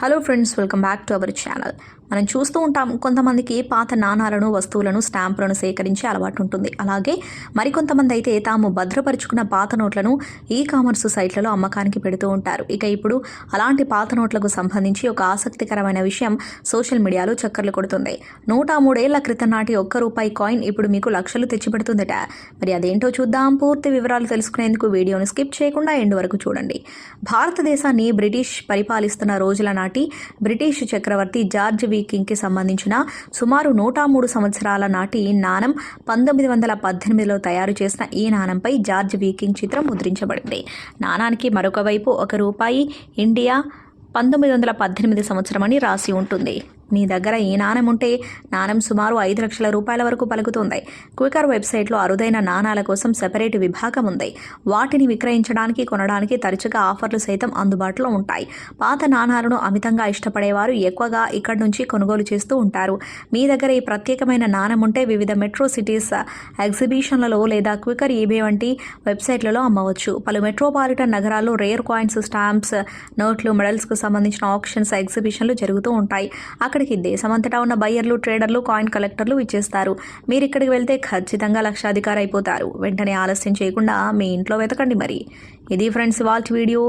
Hello friends welcome back to our channel మనం చూస్తూ ఉంటాం కొంతమందికి పాత నాణాలను వస్తువులను స్టాంపులను సేకరించే అలవాటు ఉంటుంది. అలాగే మరికొంతమంది అయితే తాము భద్రపరుచుకున్న పాత నోట్లను ఈ కామర్స్ సైట్లలో అమ్మకానికి పెడుతూ ఉంటారు. ఇక ఇప్పుడు అలాంటి పాత నోట్లకు సంబంధించి ఒక ఆసక్తికరమైన విషయం సోషల్ మీడియాలో చక్కర్లు కొడుతుంది. నూట మూడేళ్ళ క్రితం నాటి ఒక్క రూపాయి కాయిన్ ఇప్పుడు మీకు లక్షలు తెచ్చిపెడుతుందట. మరి అదేంటో చూద్దాం. పూర్తి వివరాలు తెలుసుకునేందుకు వీడియోను స్కిప్ చేయకుండా ఎండ్ వరకు చూడండి. భారతదేశాన్ని బ్రిటిష్ పరిపాలిస్తున్న రోజుల నాటి బ్రిటిష్ చక్రవర్తి జార్జ్ వీకింగ్కి సంబంధించిన సుమారు నూట మూడు సంవత్సరాల నాటి నాణం పంతొమ్మిది వందల పద్దెనిమిదిలో తయారు చేసిన ఈ నాణంపై జార్జ్ వీకింగ్ చిత్రం ముద్రించబడింది. నాణానికి మరొక వైపు ఒక రూపాయి ఇండియా పంతొమ్మిది వందల పద్దెనిమిది సంవత్సరం అని రాసి ఉంటుంది. మీ దగ్గర ఈ నాణం ఉంటే నాణం సుమారు ఐదు లక్షల రూపాయల వరకు పలుకుతుంది. క్వికర్ వెబ్సైట్లో అరుదైన నాణాల కోసం సెపరేట్ విభాగం ఉంది. వాటిని విక్రయించడానికి కొనడానికి తరచుగా ఆఫర్లు సైతం అందుబాటులో ఉంటాయి. పాత నాణాలను అమితంగా ఇష్టపడేవారు ఎక్కువగా ఇక్కడి నుంచి కొనుగోలు చేస్తూ ఉంటారు. మీ దగ్గర ఈ ప్రత్యేకమైన నాణం ఉంటే వివిధ మెట్రో సిటీస్ ఎగ్జిబిషన్లలో లేదా క్వికర్ ఈబే వంటి వెబ్సైట్లలో అమ్మవచ్చు. పలు మెట్రోపాలిటన్ నగరాల్లో రేర్ కాయిన్స్ స్టాంప్స్ నోట్లు మెడల్స్కు సంబంధించిన ఆప్షన్స్ ఎగ్జిబిషన్లు జరుగుతూ ఉంటాయి. అక్కడ అక్కడికి దేశమంతటా ఉన్న బయ్యర్లు ట్రేడర్లు కాయిన్ కలెక్టర్లు ఇచ్చేస్తారు మీరు ఇక్కడికి వెళ్తే ఖచ్చితంగా లక్షాధికారి అయిపోతారు వెంటనే ఆలస్యం చేయకుండా మీ ఇంట్లో వెతకండి మరి. ఇది ఫ్రెండ్స్ వాల్ట్ వీడియో.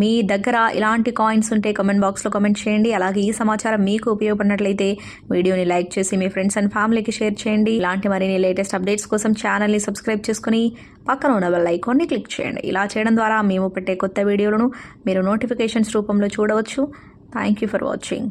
మీ దగ్గర ఇలాంటి కాయిన్స్ ఉంటే కమెంట్ బాక్స్లో కమెంట్ చేయండి. అలాగే ఈ సమాచారం మీకు ఉపయోగపడినట్లయితే వీడియోని లైక్ చేసి మీ ఫ్రెండ్స్ అండ్ ఫ్యామిలీకి షేర్ చేయండి. ఇలాంటి మరిన్ని లేటెస్ట్ అప్డేట్స్ కోసం ఛానల్ని సబ్స్క్రైబ్ చేసుకుని పక్కన ఉన్న బెల్ ఐకాన్ని క్లిక్ చేయండి. ఇలా చేయడం ద్వారా మేము పెట్టే కొత్త వీడియోలను మీరు నోటిఫికేషన్స్ రూపంలో చూడవచ్చు. Thank you for watching.